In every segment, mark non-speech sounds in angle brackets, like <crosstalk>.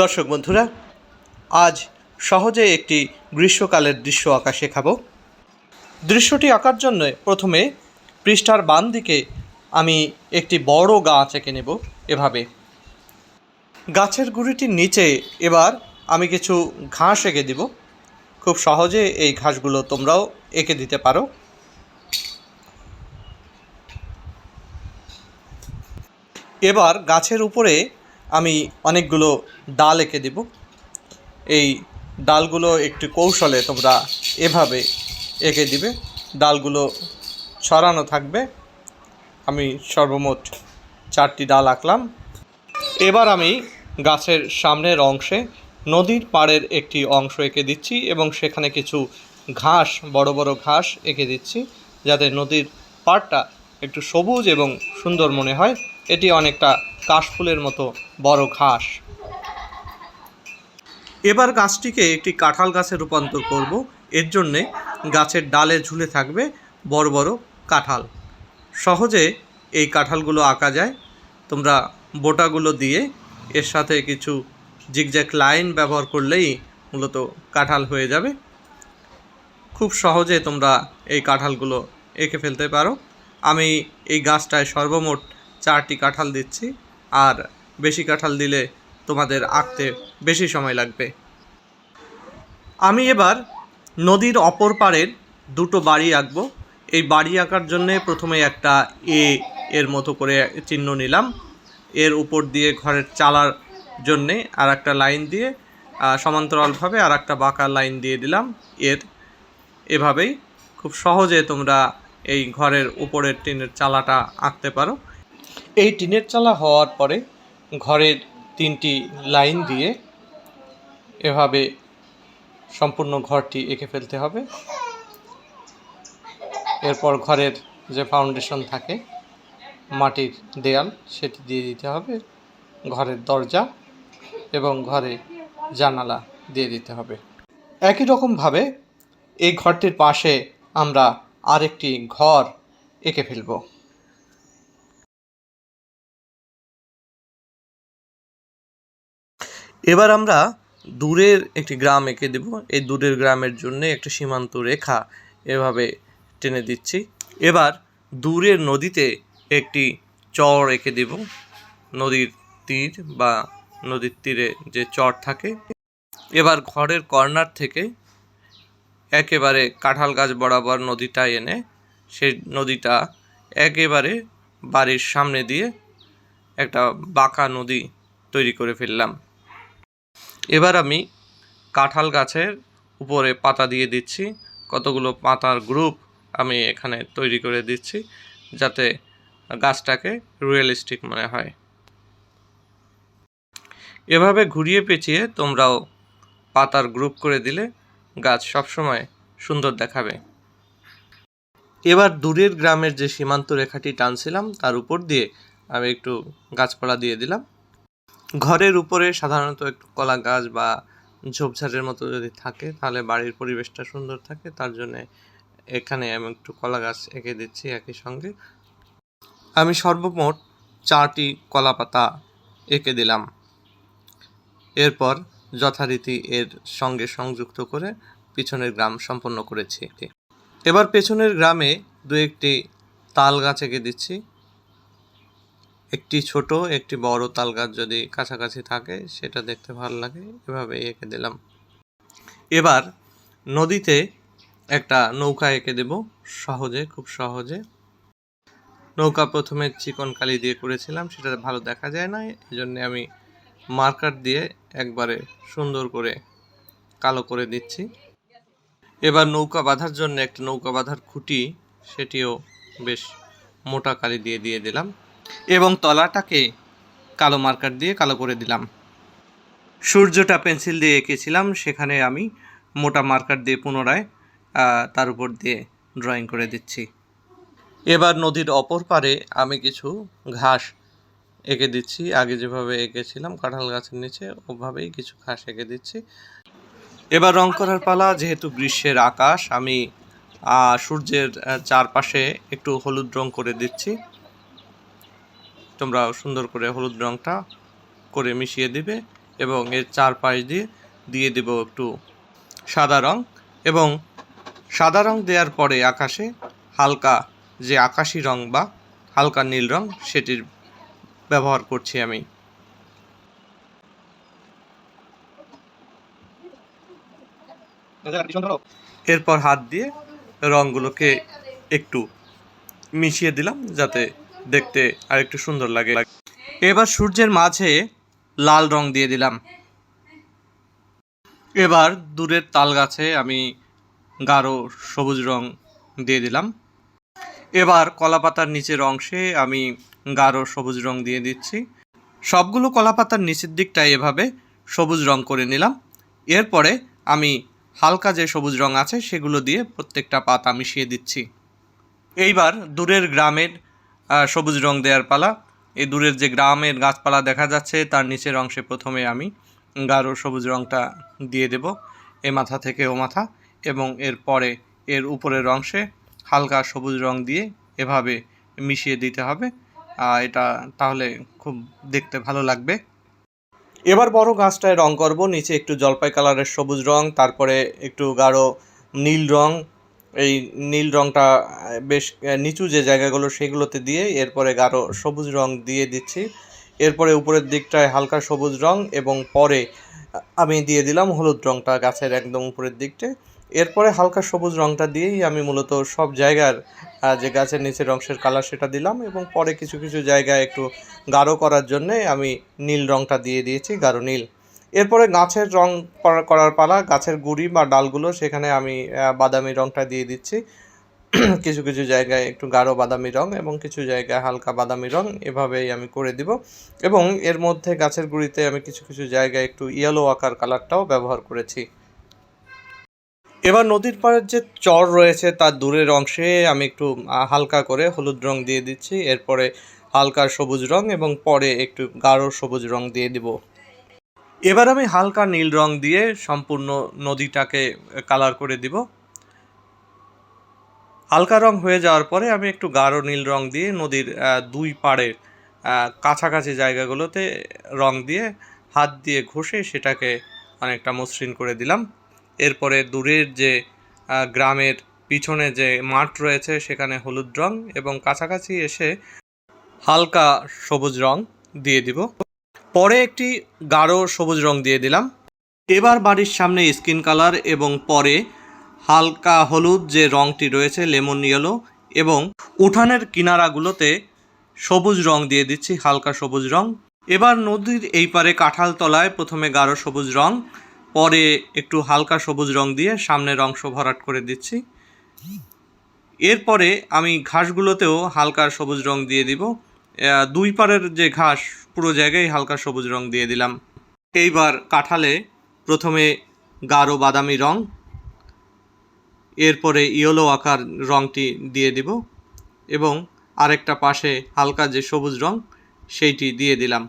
দর্শক বন্ধুরা, আজ সহজে একটি গ্রীষ্মকালের দৃশ্য আঁকা শেখাবো দৃশ্যটি আঁকার জন্য প্রথমে পৃষ্ঠার বাম দিকে আমি একটি বড় গাছ এঁকে নেব এভাবে। গাছের গুঁড়িটির নিচে এবার আমি কিছু ঘাস এঁকে দিব। খুব সহজে এই ঘাসগুলো তোমরাও এঁকে দিতে পারো। এবার গাছের উপরে আমি অনেকগুলো ডাল এঁকে দেব। এই ডালগুলো একটি কৌশলে তোমরা এভাবে এঁকে দিবে। ডালগুলো ছড়ানো থাকবে। আমি সর্বমোট চারটি ডাল আঁকলাম। এবার আমি গাছের সামনের অংশে নদীর পাড়ের একটি অংশ এঁকে দিচ্ছি এবং সেখানে কিছু ঘাস, বড় বড় ঘাস এঁকে দিচ্ছি যাতে নদীর পাড়টা একটু সবুজ এবং সুন্দর মনে হয়। এটি অনেকটা কাশফুলের মতো বড় ঘাস। এবার গাছটিকে একটি কাঁঠাল গাছে রূপান্তর করব। এর জন্যে গাছের ডালে ঝুলে থাকবে বড় বড় কাঁঠাল। সহজে এই কাঁঠালগুলো আঁকা যায়। তোমরা বোটাগুলো দিয়ে এর সাথে কিছু জিগজ্যাক লাইন ব্যবহার করলেই মূলত কাঁঠাল হয়ে যাবে। খুব সহজে তোমরা এই কাঁঠালগুলো এঁকে ফেলতে পারো। আমি এই গাছটায় সর্বমোট চারটি কাঁঠাল দিচ্ছি, আর বেশি কাঁঠাল দিলে তোমাদের আঁকতে বেশি সময় লাগবে। আমি এবার নদীর অপর পাড়ের দুটো বাড়ি আঁকবো। এই বাড়ি আঁকার জন্যে প্রথমে একটা এ এর মতো করে চিহ্ন নিলাম। এর উপর দিয়ে ঘরের চালার জন্যে আর একটা লাইন দিয়ে সমান্তরালভাবে আর একটা বাঁকা লাইন দিয়ে দিলাম। এর এভাবেই খুব সহজে তোমরা এই ঘরের উপরের টিনের চালাটা আঁকতে পারো। এই টিনের চালা হওয়ার পরে ঘরের তিনটি লাইন দিয়ে এভাবে সম্পূর্ণ ঘরটি এঁকে ফেলতে হবে। এরপর ঘরের যে ফাউন্ডেশন থাকে, মাটির দেয়াল, সেটি দিয়ে দিতে হবে, ঘরের দরজা এবং ঘরে জানালা দিয়ে দিতে হবে। একই রকমভাবে এই ঘরটির পাশে আমরা আরেকটি ঘর এঁকে ফেলব। এবার আমরা দূরের একটি গ্রাম এঁকে দেব। এই দূরের গ্রামের জন্য একটা সীমান্ত রেখা এভাবে টেনে দিচ্ছি। এবার দূরের নদীতে একটি চর এঁকে দেব। নদীর তীর বা নদীর তীরে যে চর থাকে। এবার ঘরের কর্নার থেকে একেবারে কাঁঠাল গাছ বরাবর নদীটা এনে সেই নদীটা একেবারে বাড়ির সামনে দিয়ে একটা বাঁকা নদী তৈরি করে ফেললাম। এবার আমি কাঁঠাল গাছের উপরে পাতা দিয়ে দিচ্ছি। কতগুলো পাতার গ্রুপ আমি এখানে তৈরি করে দিচ্ছি যাতে গাছটাকে রিয়েলিস্টিক মনে হয়। এভাবে ঘুরিয়ে পেঁচিয়ে তোমরাও পাতার গ্রুপ করে দিলে গাছ সবসময় সুন্দর দেখাবে। এবার দূরের গ্রামের যে সীমান্ত রেখাটি টানছিলাম, তার উপর দিয়ে আমি একটু গাছপালা দিয়ে দিলাম। ঘরের উপরে সাধারণত একটু কলা গাছ বা ঝোপঝাড়ের মতো যদি থাকে, তাহলে বাড়ির পরিবেশটা সুন্দর থাকে, তার জন্যে এখানে আমি একটু কলা গাছ এঁকে দিচ্ছি একই সঙ্গে। আমি সর্বমোট চারটি কলা পাতা এঁকে দিলাম। এরপর যথারীতি এর সঙ্গে সংযুক্ত করে পিছনের গ্রাম সম্পন্ন করেছি। এবার পেছনের গ্রামে দু একটি তাল গাছ এঁকে দিচ্ছি। একটি ছোট, একটি বড় তাল গাছ যদি কাছাকাছি থাকে, সেটা দেখতে ভালো লাগে। এভাবে এঁকে দিলাম। এবার নদীতে একটা নৌকা এঁকে দেব, সহজে, খুব সহজে। নৌকা প্রথমে চিকন কালি দিয়ে করেছিলাম, সেটা ভালো দেখা যায় না এই জন্যে আমি মার্কার দিয়ে একবারে সুন্দর করে কালো করে দিচ্ছি। এবার নৌকা বাঁধার জন্য একটা নৌকা বাঁধার খুঁটি, সেটিও বেশ মোটা কালি দিয়ে দিয়ে দিলাম। এবং তলাটাকে কালো মার্কার দিয়ে কালো করে দিলাম। সূর্যটা পেন্সিল দিয়ে এঁকেছিলাম, সেখানে আমি মোটা মার্কার দিয়ে পুনরায় তার উপর দিয়ে ড্রয়িং করে দিচ্ছি। এবার নদীর অপর পারে আমি কিছু ঘাস এঁকে দিচ্ছি। আগে যেভাবে এঁকেছিলাম কাঁঠাল গাছের নিচে, ওভাবেই কিছু ঘাস এঁকে দিচ্ছি। এবার রং করার পালা, যেহেতু গ্রীষ্মের আকাশ, আমি সূর্যের চারপাশে একটু হলুদ রং করে দিচ্ছি। তোমরা সুন্দর করে হলুদ রঙটা করে মিশিয়ে দিবে এবং এর চারপাশ দিয়ে দিয়ে দেব একটু সাদা রং এবং সাদা রং দেওয়ার পরে আকাশে হালকা যে আকাশি রং বা হালকা নীল রং সেটির ব্যবহার করছি আমি। এরপর হাত দিয়ে রঙগুলোকে একটু মিশিয়ে দিলাম যাতে দেখতে আর একটু সুন্দর লাগে। এবার সূর্যের মাঝে লাল রং দিয়ে দিলাম। এবার দূরের তাল গাছে আমি গাঢ় সবুজ রং দিয়ে দিলাম। এবার কলাপাতার নিচের অংশে আমি গাঢ় সবুজ রং দিয়ে দিচ্ছি। সবগুলো কলাপাতার নিচের দিকটায় এভাবে সবুজ রং করে নিলাম। এরপরে আমি হালকা যে সবুজ রং আছে সেগুলো দিয়ে প্রত্যেকটা পাতা মিশিয়ে দিচ্ছি। এইবার দূরের গ্রামের সবুজ রং দেওয়ার পালা। এই দূরের যে গ্রামের গাছপালা দেখা যাচ্ছে তার নিচের অংশে প্রথমে আমি গাঢ় সবুজ রংটা দিয়ে দেব এ মাথা থেকে ও মাথা এবং এর পরে এর উপরের অংশে হালকা সবুজ রং দিয়ে এভাবে মিশিয়ে দিতে হবে। আহ, এটা তাহলে খুব দেখতে ভালো লাগবে। এবার বড় গাছটায় রং করব। নিচে একটু জলপাই কালারের সবুজ রং তারপরে একটু গাঢ় নীল রং এই নীল রংটা বেশ নিচু যে জায়গাগুলো সেগুলোতে দিয়ে এরপরে গাঢ় সবুজ রং দিয়ে দিচ্ছি। এরপরে উপরের দিকটায় হালকা সবুজ রং এবং পরে আমি দিয়ে দিলাম হলুদ রংটা গাছের একদম উপরের দিকটে। এরপরে হালকা সবুজ রংটা দিয়েই আমি মূলত সব জায়গার যে গাছের নিচের অংশের কালার সেটা দিলাম এবং পরে কিছু কিছু জায়গায় একটু গাঢ় করার জন্যে আমি নীল রংটা দিয়ে দিয়েছি, গাঢ় নীল। এরপরে গাছের রং করার পালা, গাছের গুড়ি বা ডালগুলো, সেখানে আমি বাদামি রংটা দিয়ে দিচ্ছি। <clears throat> কিছু কিছু জায়গায় একটু গাঢ় বাদামি রং এবং কিছু জায়গায় হালকা বাদামি রং এভাবেই আমি করে দিব। এবং এর মধ্যে গাছের গুঁড়িতে আমি কিছু কিছু জায়গায় একটু ইয়েলো আকার কালারটাও ব্যবহার করেছি। এবার নদীর পাড়ের যে চর রয়েছে, তার দূরের অংশে আমি একটু হালকা করে হলুদ রং দিয়ে দিচ্ছি। এরপরে হালকা সবুজ রং এবং পরে একটু গাঢ় সবুজ রং দিয়ে দিব। এবার আমি হালকা নীল রং দিয়ে সম্পূর্ণ নদীটাকে কালার করে দিব। হালকা রং হয়ে যাওয়ার পরে আমি একটু গাঢ় নীল রং দিয়ে নদীর দুই পাড়ের কাছাকাছি জায়গাগুলোতে রং দিয়ে হাত দিয়ে ঘষে সেটাকে অনেকটা মসৃণ করে দিলাম। এরপরে দূরের যে গ্রামের পিছনে যে মাঠ রয়েছে সেখানে হলুদ রং এবং কাছাকাছি এসে হালকা সবুজ রং দিয়ে দিব। পরে একটি গাঢ় সবুজ রং দিয়ে দিলাম। এবার বাড়ির সামনে স্কিন কালার এবং পরে হালকা হলুদ যে রংটি রয়েছে, লেমন ইয়েলো এবং উঠানের কিনারাগুলোতে সবুজ রং দিয়ে দিচ্ছি, হালকা সবুজ রং। এবার নদীর এই পারে কাঁঠাল তলায় প্রথমে গাঢ় সবুজ রং, পরে একটু হালকা সবুজ রং দিয়ে সামনের অংশ ভরাট করে দিচ্ছি। এরপরে আমি ঘাসগুলোতেও হালকা সবুজ রং দিয়ে দিব। দুই পারের যে ঘাস, পুরো জায়গায় হালকা সবুজ রং দিয়ে দিলাম। এইবার কাঁঠালে প্রথমে গাঢ় বাদামি রং, এরপরে ইয়েলো আকার রংটি দিয়ে দিব এবং আরেকটা পাশে হালকা যে সবুজ রং, সেইটি দিয়ে দিলাম।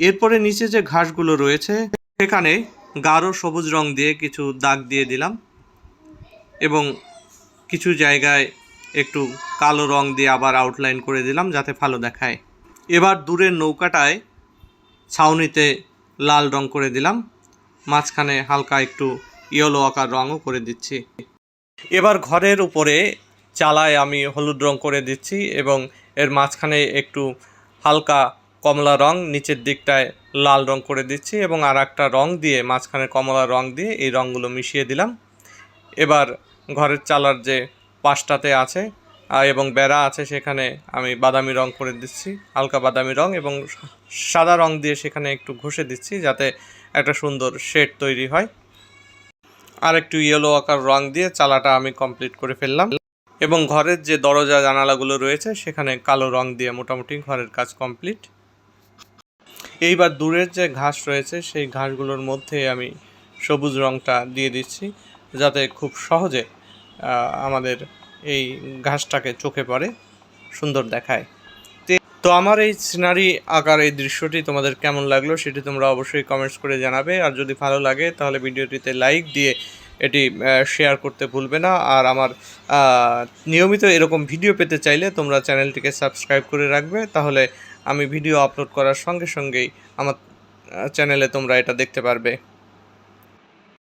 এরপরে নিচে যে ঘাসগুলো রয়েছে, সেখানে গাঢ় সবুজ রং দিয়ে কিছু দাগ দিয়ে দিলাম এবং কিছু জায়গায় একটু কালো রং দিয়ে আবার আউটলাইন করে দিলাম যাতে ভালো দেখায়। এবার দূরের নৌকাটায় ছাউনিতে লাল রং করে দিলাম। মাঝখানে হালকা একটু ইয়েলো আকার রঙও করে দিচ্ছি। এবার ঘরের উপরে চালায় আমি হলুদ রং করে দিচ্ছি এবং এর মাঝখানে একটু হালকা কমলা রং, নিচের দিকটায় লাল রং করে দিচ্ছি এবং আর একটা রং দিয়ে মাঝখানে কমলা রং দিয়ে এই রঙগুলো মিশিয়ে দিলাম। এবার ঘরের চালার যে পাশটাতে আছে এবং বেড়া আছে সেখানে আমি বাদামি রং করে দিচ্ছি, হালকা বাদামি রং এবং সাদা রং দিয়ে সেখানে একটু ঘষে দিচ্ছি যাতে একটা সুন্দর শেড তৈরি হয়। আর একটু ইয়েলো আকার রং দিয়ে চালাটা আমি কমপ্লিট করে ফেললাম এবং ঘরের যে দরজা জানালাগুলো রয়েছে সেখানে কালো রং দিয়ে মোটামুটি ঘরের কাজ কমপ্লিট এইবার দূরের যে ঘাস রয়েছে সেই ঘাসগুলোর মধ্যে আমি সবুজ রংটা দিয়ে দিচ্ছি যাতে খুব সহজে আমাদের এই ঘাসটাকে চোখে পড়ে, সুন্দর দেখায়। তো আমার এই সিনারি আকার এই দৃশ্যটি তোমাদের কেমন লাগল সেটি তোমরা অবশ্যই কমেন্টস করে জানাবে। আর যদি ভালো লাগে, তাহলে ভিডিওটিতে লাইক দিয়ে এটি শেয়ার করতে ভুলবে না। আর আমার নিয়মিত এরকম ভিডিও পেতে চাইলে তোমরা চ্যানেলটিকে সাবস্ক্রাইব করে রাখবে। তাহলে আমি ভিডিও আপলোড করার সঙ্গে সঙ্গেই আমার চ্যানেলে তোমরা এটা দেখতে পারবে।